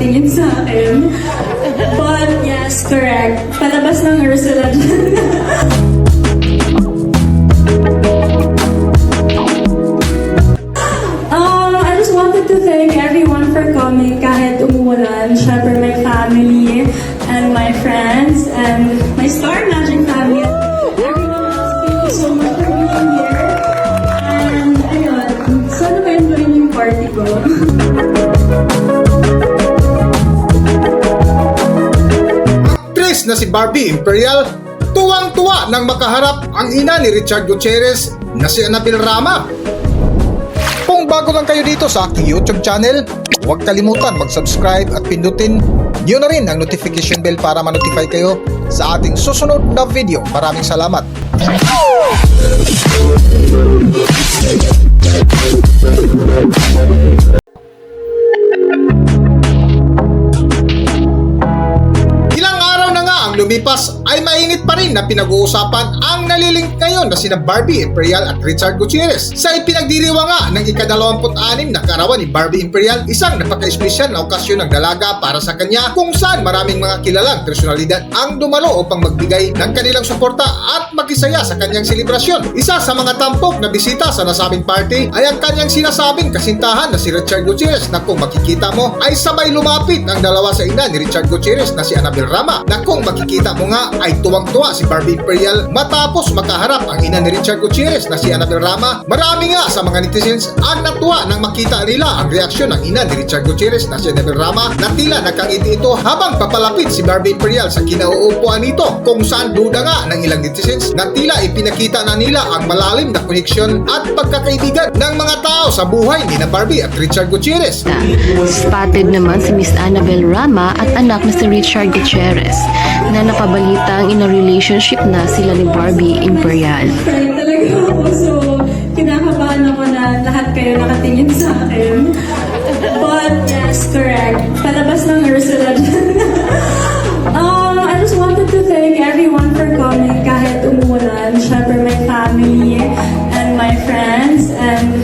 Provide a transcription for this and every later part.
nakatingin sa akin. But yes, correct. Palabas ng Ursula dyan. Um, I just wanted to thank everyone for coming kahit umulan. Siyempre, my family and my friends and my Star Magic family. Everyone else, thank you so much for being here. And ayun, sana ma-enjoy niyo yung party ko. na si Barbie Imperial, tuwang-tuwa nang makaharap ang ina ni Richard Gutierrez na si Annabel Rama. Kung bago lang kayo dito sa aking YouTube channel, huwag kalimutan mag-subscribe at pindutin niyo na rin ang notification bell para ma-notify kayo sa ating susunod na video. Maraming salamat. Rin na pinag-uusapan ang nalilink ngayon na sina Barbie Imperial at Richard Gutierrez. Sa ipinagdiriwa nga ng ika-26 na karawan ni Barbie Imperial, isang napaka-espesyal na okasyon ng dalaga para sa kanya kung saan maraming mga kilalang personalidad ang dumalo upang magbigay ng kanilang suporta at makisaya sa kanyang selebrasyon. Isa sa mga tampok na bisita sa nasabing party ay ang kanyang sinasabing kasintahan na si Richard Gutierrez na kung makikita mo ay sabay lumapit ang dalawa sa ina ni Richard Gutierrez na si Annabel Rama na kung makikita mo nga ay tuwang-tuwa si Barbie Imperial matapos makaharap ang ina ni Richard Gutierrez na si Annabel Rama. Marami nga sa mga netizens ang natuwa nang makita nila ang reaksyon ng ina ni Richard Gutierrez na si Annabel Rama na tila nakangiti ito habang papalapit si Barbie Imperial sa kinauupuan nito kung saan duda nga ng ilang netizens na tila ipinakita na nila ang malalim na koneksyon at pagkakaibigan ng mga tao sa buhay ni na Barbie at Richard Gutierrez. Spotted naman si Miss Annabel Rama at anak na si Richard Gutierrez na nakabalitang in a relationship na sila ni Barbie Imperial. Talaga ako. So, kinakabahan ako na lahat kayo nakatingin sa akin. But yes, correct. Palabas ng Ursula um, I just wanted to thank everyone for coming kahit umulan. Siyempre, my family and my friends and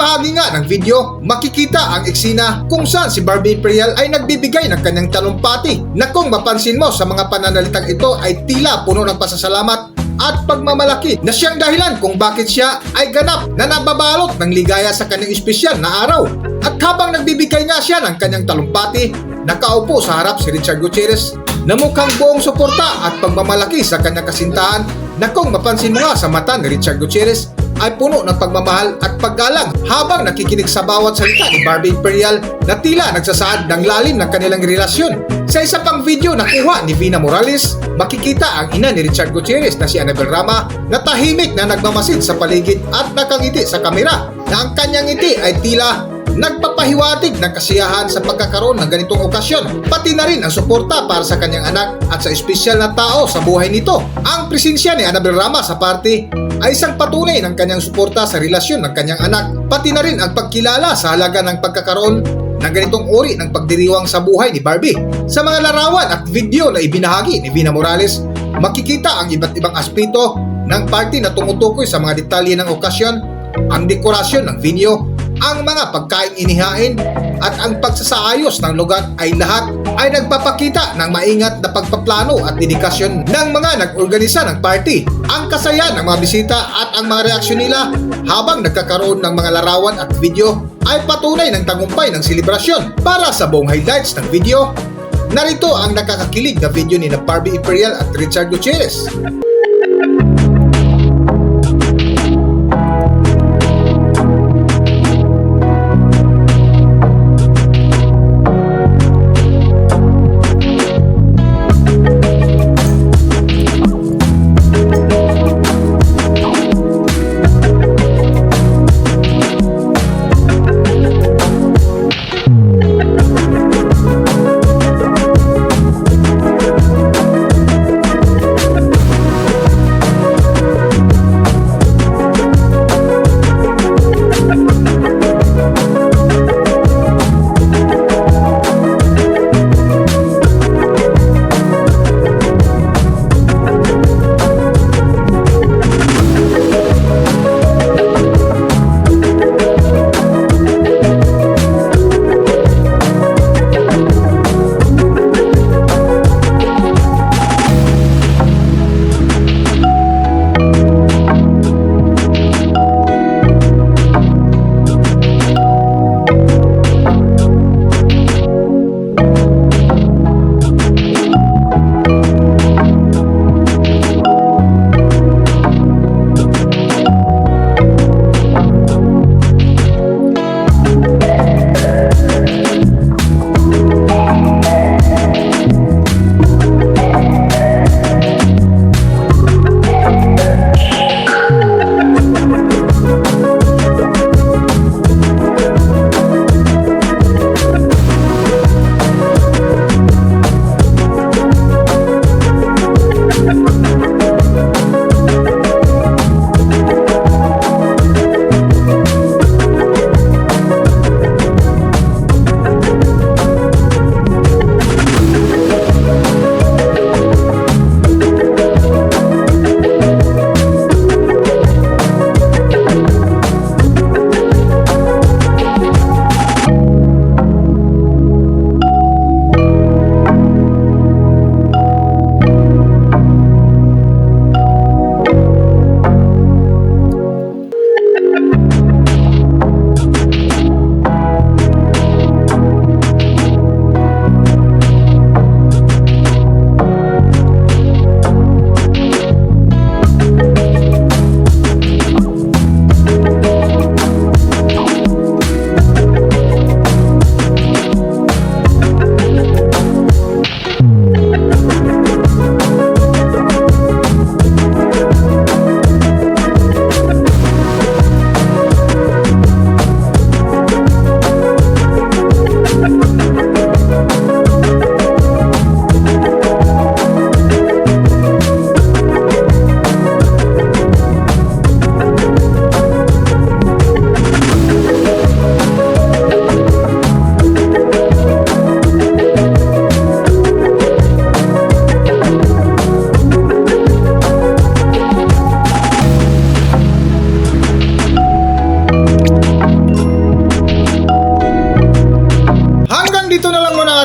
bahagi nga ng video, makikita ang eksena kung saan si Barbie Imperial ay nagbibigay ng kanyang talumpati na kung mapansin mo sa mga pananalitang ito ay tila puno ng pasasalamat at pagmamalaki na siyang dahilan kung bakit siya ay ganap na nababalot ng ligaya sa kanyang espesyal na araw. At habang nagbibigay nga siya ng kanyang talumpati, nakaupo sa harap si Richard Gutierrez na mukhang buong suporta at pagmamalaki sa kanyang kasintahan na kung mapansin mo nga sa mata ni Richard Gutierrez ay puno ng pagmamahal at paggalang habang nakikinig sa bawat salita ni Barbie Imperial na tila nagsasaad ng lalim ng kanilang relasyon. Sa isa pang video na kuha ni Vina Morales, makikita ang ina ni Richard Gutierrez na si Annabel Rama na tahimik na nagmamasid sa paligid at nakangiti sa kamera na ang kanyang ngiti ay tila nagpapahiwatig ng kasiyahan sa pagkakaroon ng ganitong okasyon, pati na rin ang suporta para sa kanyang anak at sa espesyal na tao sa buhay nito. Ang presensya ni Annabel Rama sa party ay isang patunay ng kanyang suporta sa relasyon ng kanyang anak, pati na rin ang pagkilala sa halaga ng pagkakaroon ng ganitong uri ng pagdiriwang sa buhay ni Barbie. Sa mga larawan at video na ibinahagi ni Vina Morales, makikita ang iba't ibang aspeto ng party na tumutukoy sa mga detalye ng okasyon, ang dekorasyon ng venue, ang mga pagkain inihain at ang pagsasaayos ng lugar ay lahat ay nagpapakita ng maingat na pagpaplano at dedikasyon ng mga nag-organisa ng party. Ang kasaya ng mga bisita at ang mga reaksyon nila habang nagkakaroon ng mga larawan at video ay patunay ng tagumpay ng selebrasyon. Para sa buong highlights ng video, narito ang nakakakilig na video ni na Barbie Imperial at Richard Gutierrez.